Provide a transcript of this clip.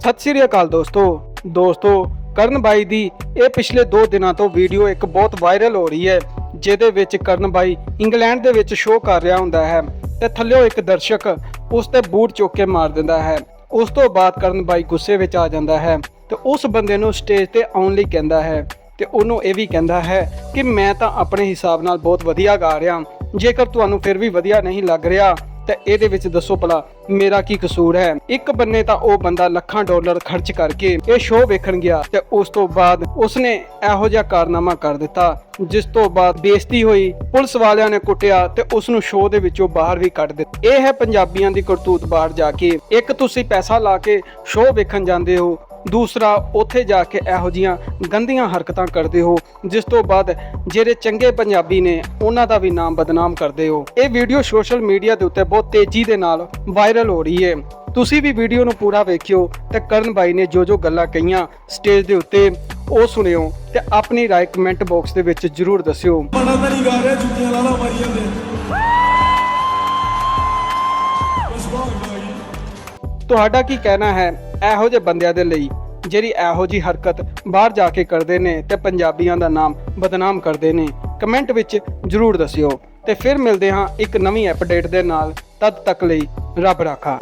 ਸਤਿ ਸ੍ਰੀ ਅਕਾਲ ਦੋਸਤੋ। ਦੋਸਤੋ, ਕਰਨ ਬਾਈ ਦੀ ਇਹ ਪਿਛਲੇ 2 ਦਿਨਾਂ ਤੋਂ ਵੀਡੀਓ ਇੱਕ ਬਹੁਤ ਵਾਇਰਲ ਹੋ ਰਹੀ ਹੈ, ਜਿਹਦੇ ਵਿੱਚ ਕਰਨ ਬਾਈ ਇੰਗਲੈਂਡ ਦੇ ਵਿੱਚ ਸ਼ੋਅ ਕਰ ਰਿਹਾ ਹੁੰਦਾ ਹੈ ਤੇ ਥੱਲਿਓ ਇੱਕ ਦਰਸ਼ਕ ਉਸ ਤੇ ਬੂਟ ਚੁੱਕ ਕੇ ਮਾਰ ਦਿੰਦਾ ਹੈ। ਉਸ ਤੋਂ ਬਾਅਦ ਕਰਨ ਬਾਈ ਗੁੱਸੇ ਵਿੱਚ ਆ ਜਾਂਦਾ ਹੈ ਤੇ ਉਸ ਬੰਦੇ ਨੂੰ ਸਟੇਜ ਤੇ ਆਉਣ ਲਈ ਕਹਿੰਦਾ ਹੈ ਤੇ ਉਹਨੂੰ ਇਹ ਵੀ ਕਹਿੰਦਾ ਹੈ ਕਿ ਮੈਂ ਤਾਂ ਆਪਣੇ ਹਿਸਾਬ ਨਾਲ ਬਹੁਤ ਵਧੀਆ ਗਾ ਰਿਹਾ, ਜੇਕਰ ਤੁਹਾਨੂੰ ਫਿਰ ਵੀ ਵਧੀਆ ਨਹੀਂ ਲੱਗ ਰਿਹਾ ਤੇ ਇਹਦੇ ਵਿੱਚ ਦੱਸੋ ਭਲਾ ਮੇਰਾ ਕੀ ਕਸੂਰ ਹੈ? ਇੱਕ ਬੰਨੇ ਤਾਂ ਉਹ ਬੰਦਾ ਲੱਖਾਂ ਡਾਲਰ ਖਰਚ ਕਰਕੇ ਇਹ ਸ਼ੋਅ ਵੇਖਣ ਗਿਆ ਤੇ ਉਸ ਤੋਂ ਬਾਅਦ ਉਸਨੇ ਇਹੋ ਜਿਹਾ ਕਾਰਨਾਮਾ ਕਰ ਦਿੱਤਾ, ਜਿਸ ਤੋਂ ਬਾਅਦ ਬੇਇੱਜ਼ਤੀ ਹੋਈ, ਪੁਲਿਸ ਵਾਲਿਆਂ ਨੇ ਕੁੱਟਿਆ ਤੇ ਉਸ ਨੂੰ ਸ਼ੋਅ ਦੇ ਵਿੱਚੋਂ ਬਾਹਰ ਵੀ ਕੱਢ ਦਿੱਤਾ। ਇਹ ਹੈ ਪੰਜਾਬੀਆਂ ਦੀ ਕਰਤੂਤ ਬਾਹਰ ਜਾ ਕੇ। ਇੱਕ ਤੁਸੀਂ ਪੈਸਾ ਲਾ ਕੇ ਸ਼ੋਅ ਵੇਖਣ ਜਾਂਦੇ ਹੋ ਦੂਸਰਾ ਉੱਥੇ ਜਾ ਕੇ ਇਹੋ ਜੀਆਂ ਗੰਦੀਆਂ ਹਰਕਤਾਂ ਕਰਦੇ ਹੋ ਜਿਸ ਤੋਂ ਬਾਅਦ ਜਿਹੜੇ ਚੰਗੇ ਪੰਜਾਬੀ ਨੇ ਉਹਨਾਂ ਦਾ ਵੀ ਨਾਮ ਬਦਨਾਮ ਕਰਦੇ ਹੋ। ਇਹ ਵੀਡੀਓ ਸੋਸ਼ਲ ਮੀਡੀਆ ਦੇ ਉੱਤੇ ਬਹੁਤ ਤੇਜ਼ੀ ਦੇ ਨਾਲ ਵਾਇਰਲ ਹੋ ਰਹੀ ਹੈ। ਤੁਸੀਂ ਵੀ ਵੀਡੀਓ ਨੂੰ ਪੂਰਾ ਵੇਖਿਓ ਤੇ ਕਰਨ ਬਾਈ ਨੇ ਜੋ ਜੋ ਗੱਲਾਂ ਕਹੀਆਂ ਸਟੇਜ ਦੇ ਉੱਤੇ ਉਹ ਸੁਣਿਓ ਤੇ ਆਪਣੀ ਰਾਏ ਕਮੈਂਟ ਬਾਕਸ ਦੇ ਵਿੱਚ ਜਰੂਰ ਦੱਸਿਓ। ਮਾੜਾ ਤਾਂ ਨਹੀਂ ਗਾ ਰਿਹਾ ਜੁੱਤੀਆਂ ਲਾਲਾ ਮਾਰੀ ਜਾਂਦੇ। ਬਸ ਬਹੁਤ ਗਾਈ ਤੁਹਾਡਾ ਕੀ ਕਹਿਣਾ ਹੈ? ਇਹੋ ਜਿਹੇ ਬੰਦਿਆਂ ਦੇ ਲਈ ਜਿਹੜੀ ਇਹੋ ਜੀ ਹਰਕਤ ਬਾਹਰ ਜਾ ਕੇ ਕਰਦੇ ਨੇ ਤੇ ਪੰਜਾਬੀਆਂ ਦਾ ਨਾਮ ਬਦਨਾਮ ਕਰਦੇ ਨੇ ਕਮੈਂਟ ਵਿੱਚ ਜਰੂਰ ਦੱਸਿਓ ਤੇ ਫਿਰ ਮਿਲਦੇ ਹਾਂ ਇੱਕ ਨਵੀਂ ਅਪਡੇਟ ਦੇ ਨਾਲ, ਤਦ ਤੱਕ ਲਈ ਰੱਬ ਰਾਖਾ।